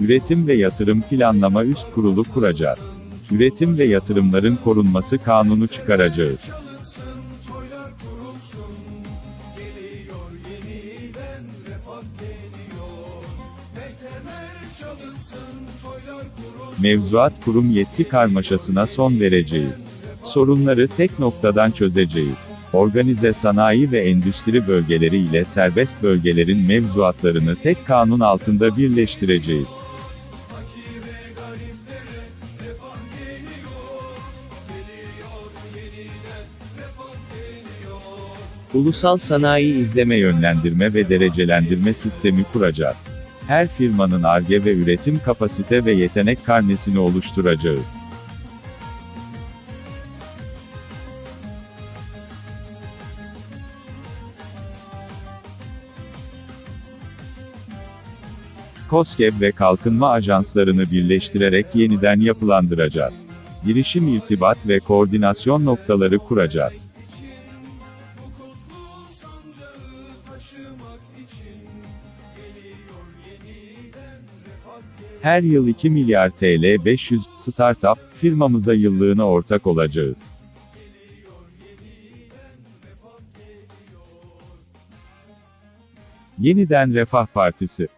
Üretim ve yatırım planlama üst kurulu kuracağız. Üretim ve yatırımların korunması kanunu çıkaracağız. Mevzuat kurum yetki karmaşasına son vereceğiz. Sorunları tek noktadan çözeceğiz. Organize sanayi ve endüstri bölgeleri ile serbest bölgelerin mevzuatlarını tek kanun altında birleştireceğiz. Ulusal sanayi izleme yönlendirme ve derecelendirme sistemi kuracağız. Her firmanın Ar-Ge ve üretim kapasite ve yetenek karnesini oluşturacağız. KOSGEB ve kalkınma ajanslarını birleştirerek yeniden yapılandıracağız. Girişim irtibat ve koordinasyon noktaları kuracağız. Her yıl 2 milyar TL 500 startup firmamıza yıllığına ortak olacağız. Yeniden Refah Partisi